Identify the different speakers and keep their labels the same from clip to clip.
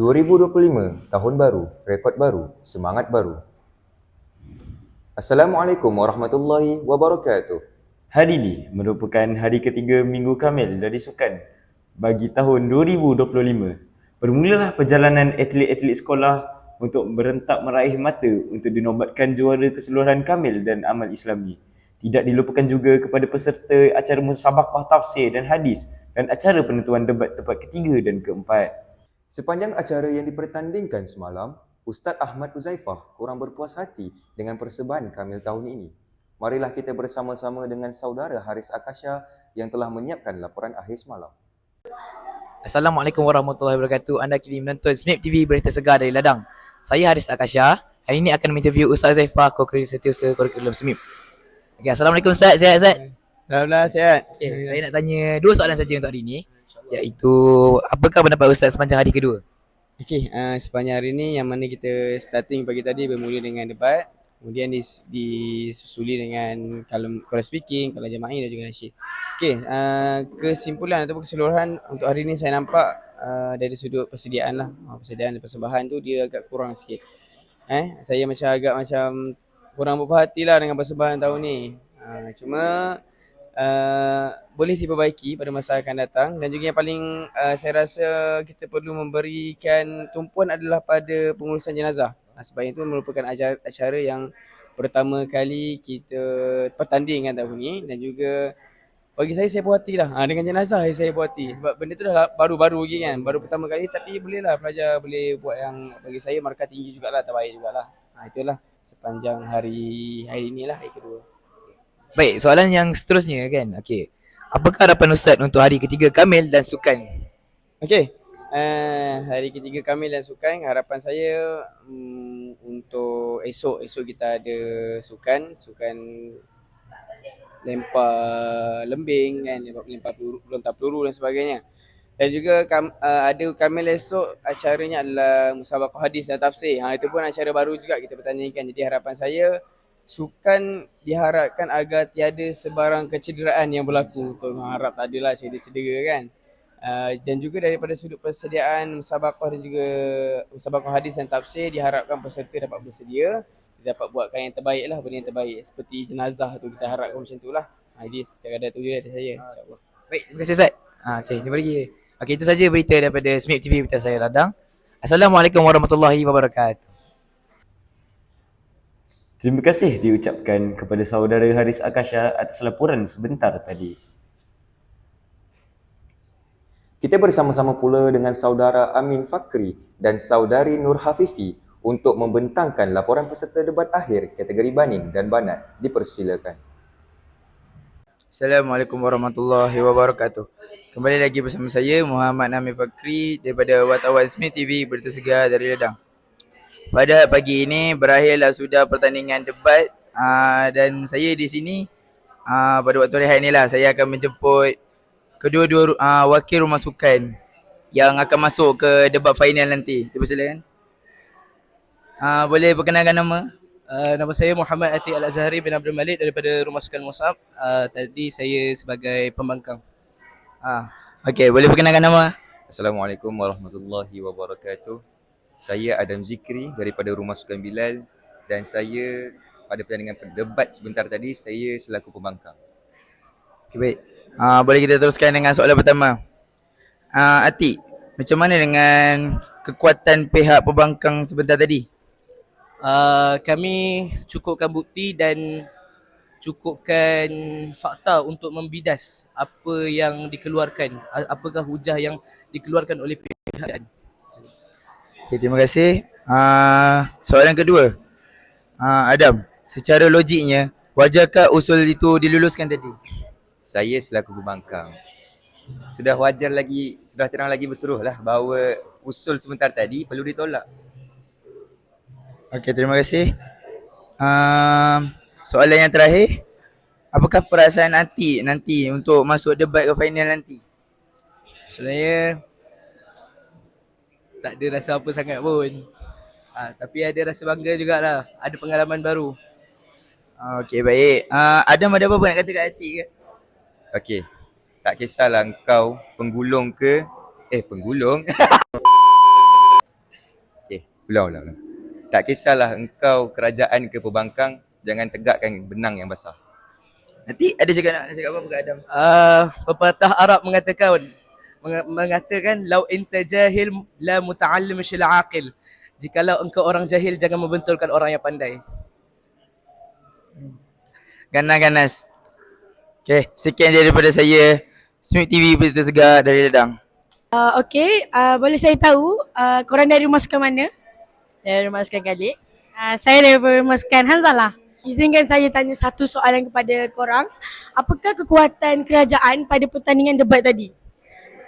Speaker 1: 2025, tahun baru, rekod baru, semangat baru. Assalamualaikum warahmatullahi wabarakatuh.
Speaker 2: Hari ini merupakan hari ketiga Minggu Kamil dari Sukan bagi tahun 2025. Bermulalah perjalanan atlet-atlet sekolah untuk berentak meraih mata untuk dinobatkan juara keseluruhan Kamil dan Amal Islami. Tidak dilupakan juga kepada peserta acara musabakah tafsir dan hadis dan acara penentuan debat tempat ketiga dan keempat.
Speaker 1: Sepanjang acara yang dipertandingkan semalam, Ustaz Ahmad Uzaifah kurang berpuas hati dengan persembahan Kamil tahun ini. Marilah kita bersama-sama dengan saudara Haris Akasha yang telah menyiapkan laporan akhir semalam.
Speaker 3: Assalamualaikum warahmatullahi wabarakatuh. Anda kini menonton Smip TV Berita Segar dari Ladang. Saya Haris Akasha. Hari ini akan menginterview Ustaz Zaifah, Co-Creator Setiausaha Kurikulum Smip. Okay, Assalamualaikum Ustaz. Sihat Ustaz?
Speaker 4: Alhamdulillah sihat.
Speaker 3: Okay, saya nak tanya dua soalan saja untuk hari ini. Iaitu, apakah pendapat Ustaz sepanjang hari kedua?
Speaker 4: Okey, uh, sepanjang hari ni yang mana kita starting pagi tadi bermula dengan debat, kemudian dis, disusuli dengan kalau kalau speaking, kalau jemaah dan juga nasyid. Okey, uh, kesimpulan ataupun keseluruhan untuk hari ni saya nampak uh, dari sudut persediaan lah. Persediaan dan persembahan tu dia agak kurang sikit. Eh, saya macam agak macam kurang berhati lah dengan persembahan tahun ni. Uh, cuma uh, boleh diperbaiki pada masa akan datang. Dan juga yang paling uh, saya rasa kita perlu memberikan tumpuan adalah pada pengurusan jenazah. Uh, sebab itu merupakan acara, yang pertama kali kita pertandingkan tahun ni dan juga bagi saya saya puas hati lah. Ha, dengan jenazah saya puas hati. Sebab benda tu dah baru-baru lagi kan. Baru pertama kali tapi boleh lah pelajar boleh buat yang bagi saya markah tinggi jugalah terbaik jugalah. Ha, itulah sepanjang hari hari inilah hari kedua
Speaker 3: Baik, soalan yang seterusnya kan. Okey. Apakah harapan Ustaz untuk hari ketiga Kamil dan Sukan?
Speaker 4: Okey. Uh, hari ketiga kami dan sukan harapan saya um, untuk esok esok kita ada sukan sukan lempar lembing kan lempar, lempar peluru, lontar peluru dan sebagainya dan juga kam, uh, ada kamil esok acaranya adalah musabaqah hadis dan tafsir ha, itu pun acara baru juga kita bertandingkan jadi harapan saya sukan diharapkan agar tiada sebarang kecederaan yang berlaku untuk harap tak adalah cedera-cedera kan Uh, dan juga daripada sudut persediaan musabaqah dan juga musabaqah hadis dan tafsir diharapkan peserta dapat bersedia dia dapat buatkan yang terbaik lah benda yang terbaik seperti jenazah tu kita harapkan macam tu lah jadi secara ada tu je dari saya insyaAllah
Speaker 3: Baik, terima kasih Ustaz. Ha, okay, jumpa lagi. Okey, itu saja berita daripada Smip TV berita saya Ladang. Assalamualaikum warahmatullahi wabarakatuh.
Speaker 2: Terima kasih diucapkan kepada saudara Haris Akasha atas laporan sebentar tadi.
Speaker 1: Kita bersama-sama pula dengan saudara Amin Fakri dan saudari Nur Hafifi untuk membentangkan laporan peserta debat akhir kategori baning dan banat. Dipersilakan.
Speaker 5: Assalamualaikum warahmatullahi wabarakatuh. Kembali lagi bersama saya Muhammad Nami Fakri daripada Wartawan Smith TV Berita Segar dari Ledang. Pada pagi ini berakhirlah sudah pertandingan debat aa, dan saya di sini aa, pada waktu rehat inilah saya akan menjemput kedua-dua aa, wakil rumah sukan yang akan masuk ke debat final nanti. Dipersilakan. Uh, boleh perkenalkan nama?
Speaker 6: Uh, nama saya Muhammad Atiq Al-Azhari bin Abdul Malik daripada Rumah Sukan Musab. Uh, tadi saya sebagai pembangkang.
Speaker 5: Ah, okey, boleh perkenalkan nama?
Speaker 7: Assalamualaikum warahmatullahi wabarakatuh. Saya Adam Zikri daripada Rumah Sukan Bilal dan saya pada pertandingan debat sebentar tadi saya selaku pembangkang.
Speaker 5: Okey, baik. Ah, boleh kita teruskan dengan soalan pertama. Ah, Atik, macam mana dengan kekuatan pihak pembangkang sebentar tadi?
Speaker 6: Uh, kami cukupkan bukti dan cukupkan fakta untuk membidas apa yang dikeluarkan. Apakah hujah yang dikeluarkan oleh pihak
Speaker 5: Okay, terima kasih. Ah, soalan kedua. Ah, Adam, secara logiknya, wajarkah usul itu diluluskan tadi?
Speaker 7: Saya selaku pembangkang. Sudah wajar lagi, sudah terang lagi berseruh lah bahawa usul sebentar tadi perlu ditolak.
Speaker 5: Okey, terima kasih. Um, soalan yang terakhir. Apakah perasaan Atik nanti untuk masuk debat ke final nanti?
Speaker 6: Sebenarnya tak ada rasa apa sangat pun. Ha, tapi ada rasa bangga jugalah. Ada pengalaman baru.
Speaker 5: Okey, baik. Uh, Adam ada apa-apa nak kata kat Atik ke?
Speaker 7: Okey. Tak kisahlah engkau penggulung ke eh penggulung Ulang, ulang, ulang. Tak kisahlah engkau kerajaan ke pembangkang, jangan tegakkan benang yang basah.
Speaker 5: Nanti ada cakap nak cakap apa Kak Adam?
Speaker 6: Uh, pepatah Arab mengatakan meng- mengatakan lau anta jahil la muta'allim syil aqil. Jikalau engkau orang jahil jangan membentulkan orang yang pandai.
Speaker 5: Ganas ganas. Okay, sekian daripada saya. Smith TV Berita Segar dari Ledang.
Speaker 8: Uh, okay, uh, boleh saya tahu uh, korang dari rumah sukan mana?
Speaker 9: dari rumah sukan Khalid.
Speaker 8: Uh, saya dari rumah sukan Hanzalah. Izinkan saya tanya satu soalan kepada korang. Apakah kekuatan kerajaan pada pertandingan debat tadi?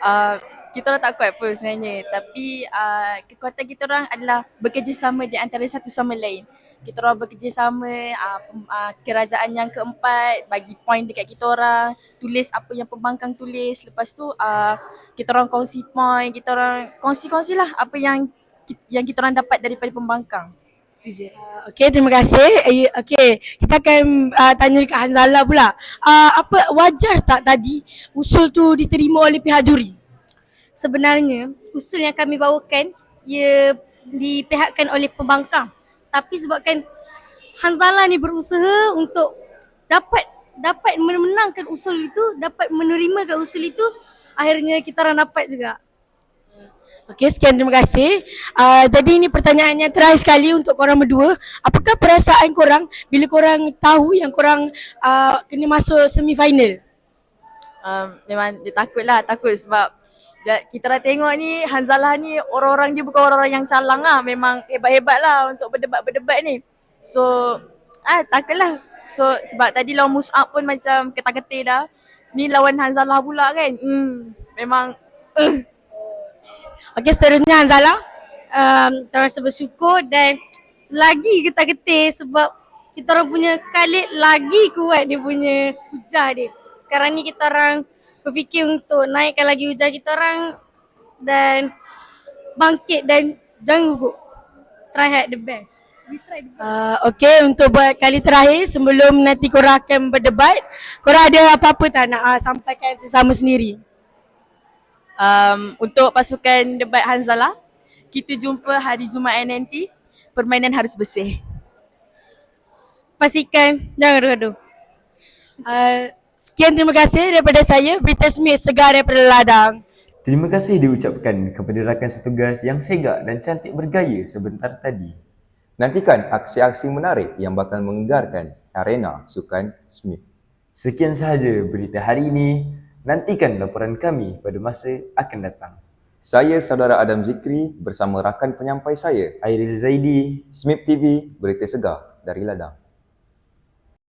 Speaker 9: Uh, kita orang tak kuat pun sebenarnya tapi uh, kekuatan kita orang adalah bekerjasama di antara satu sama lain. Kita orang bekerjasama uh, uh, kerajaan yang keempat bagi point dekat kita orang, tulis apa yang pembangkang tulis. Lepas tu uh, kita orang kongsi point, kita orang kongsi-kongsi lah apa yang yang kita orang dapat daripada pembangkang.
Speaker 8: Uh, okay, terima kasih. Uh, okay, kita akan uh, tanya dekat Hanzalah pula. Uh, apa wajar tak tadi usul tu diterima oleh pihak juri?
Speaker 10: sebenarnya usul yang kami bawakan ia dipihakkan oleh pembangkang tapi sebabkan Hanzalah ni berusaha untuk dapat dapat memenangkan usul itu dapat menerimakan usul itu akhirnya kita orang dapat juga
Speaker 8: Okey, sekian terima kasih. Uh, jadi ini pertanyaan yang terakhir sekali untuk korang berdua. Apakah perasaan korang bila korang tahu yang korang uh, kena masuk semifinal?
Speaker 9: um, memang dia takut lah takut sebab kita dah tengok ni Hanzalah ni orang-orang dia bukan orang-orang yang calang lah memang hebat-hebat lah untuk berdebat-berdebat ni so ah takut lah so sebab tadi lawan Mus'ab pun macam ketar-ketir dah ni lawan Hanzalah pula kan hmm, memang
Speaker 8: Okey, seterusnya Hanzalah.
Speaker 10: um, terasa bersyukur dan lagi getar-getir sebab kita orang punya Khalid lagi kuat dia punya hujah dia. Sekarang ni kita orang berfikir untuk naikkan lagi hujah kita orang dan bangkit dan jangan gugup. Try hard the best.
Speaker 8: Uh, Okey, untuk buat kali terakhir sebelum nanti korang akan berdebat, korang ada apa-apa tak nak uh, sampaikan sesama sendiri?
Speaker 9: Um, untuk pasukan debat Hanzalah kita jumpa hari Jumaat nanti permainan harus bersih
Speaker 10: Pastikan jangan gaduh-gaduh.
Speaker 8: Uh, sekian terima kasih daripada saya, Berita Smith Segar daripada Ladang.
Speaker 2: Terima kasih diucapkan kepada rakan setugas yang segak dan cantik bergaya sebentar tadi.
Speaker 1: Nantikan aksi-aksi menarik yang bakal menggegarkan arena sukan Smith.
Speaker 2: Sekian sahaja berita hari ini. Nantikan laporan kami pada masa akan datang.
Speaker 1: Saya saudara Adam Zikri bersama rakan penyampai saya,
Speaker 2: Airil Zaidi,
Speaker 1: Smith TV, berita segar dari Ladang.